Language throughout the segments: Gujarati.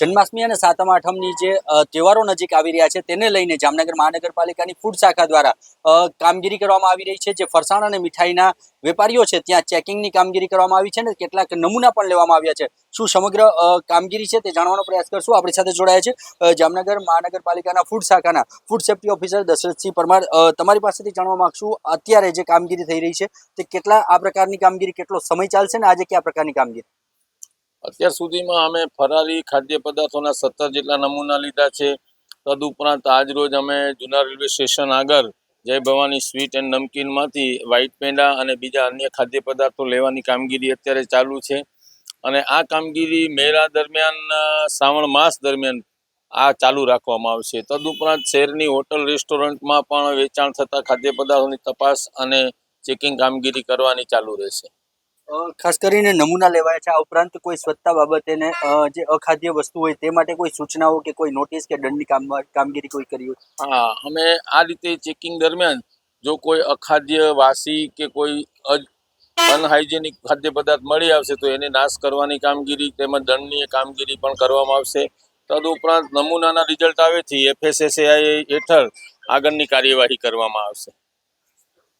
જન્માષ્ટમી અને સાતમ આઠમની જે તહેવારો નજીક આવી રહ્યા છે તેને લઈને જામનગર મહાનગરપાલિકાની ફૂડ શાખા દ્વારા કામગીરી કરવામાં આવી રહી છે, જે ફરસાણ અને મીઠાઈના વેપારીઓ છે ત્યાં ચેકિંગની કામગીરી કરવામાં આવી છે ને કેટલાક નમૂના પણ લેવામાં આવ્યા છે. શું સમગ્ર કામગીરી છે તે જાણવાનો પ્રયાસ કરશું. આપણી સાથે જોડાયા છે જામનગર મહાનગરપાલિકાના ફૂડ શાખાના food safety officer Dashrathsinh Parmar. તમારી પાસેથી જાણવા માગશું, અત્યારે જે કામગીરી થઈ રહી છે તે કેટલા, આ પ્રકારની કામગીરી કેટલો સમય ચાલશે અને આજે કયા પ્રકારની કામગીરી? અત્યાર સુધીમાં અમે ફરારી ખાદ્ય પદાર્થોના સત્તર જેટલા નમૂના લીધા છે. તદુપરાંત આજરોજ અમે જૂના રેલવે સ્ટેશન આગળ જય ભવાની સ્વીટ એન્ડ નમકીનમાંથી વ્હાઇટ પેંડા અને બીજા અન્ય ખાદ્ય પદાર્થો લેવાની કામગીરી અત્યારે ચાલુ છે. અને આ કામગીરી મેળા દરમિયાન શ્રાવણ માસ દરમિયાન આ ચાલુ રાખવામાં આવશે. તદુપરાંત શહેરની હોટલ રેસ્ટોરન્ટમાં પણ વેચાણ થતા ખાદ્ય પદાર્થોની તપાસ અને ચેકિંગ કામગીરી કરવાની ચાલુ રહેશે. ખાસ કરીને નમૂના લેવાયા છે. આ ઉપરાંત કોઈ સ્વચ્છતા બાબતે જે અખાદ્ય વસ્તુ હોય તે માટે કોઈ સૂચનાઓ કે કોઈ નોટિસ કે દંડની કામ, કામગીરી કોઈ કરી હોય? હા, અમે આ રીતે ચેકિંગ દરમિયાન જો કોઈ અખાદ્ય વાસી કે કોઈ અનહાઇજેનિક ખાદ્ય પદાર્થ મળી આવશે તો એને નાશ કરવાની કામગીરી તેમજ દંડની કામગીરી પણ કરવામાં આવશે. તદુપરાંત નમૂનાના રિઝલ્ટ આવેથી એફએસએસએઆઈ હેઠળ આગળની કાર્યવાહી કરવામાં આવશે.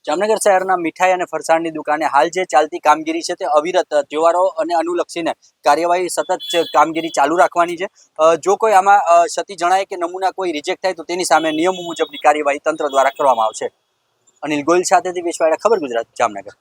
જામનગર શહેરના મીઠાઈ અને ફરસાણની દુકાને હાલ જે ચાલતી કામગીરી છે તે અવિરત તહેવારો અને અનુલક્ષીને કાર્યવાહી સતત કામગીરી ચાલુ રાખવાની છે. જો કોઈ આમાં ક્ષતિ જણાય કે નમૂના કોઈ રિજેક્ટ થાય તો તેની સામે નિયમો મુજબની કાર્યવાહી તંત્ર દ્વારા કરવામાં આવશે. અનિલ ગોયલ સાથેથી વિશ્વાડા ખબર ગુજરાત, જામનગર.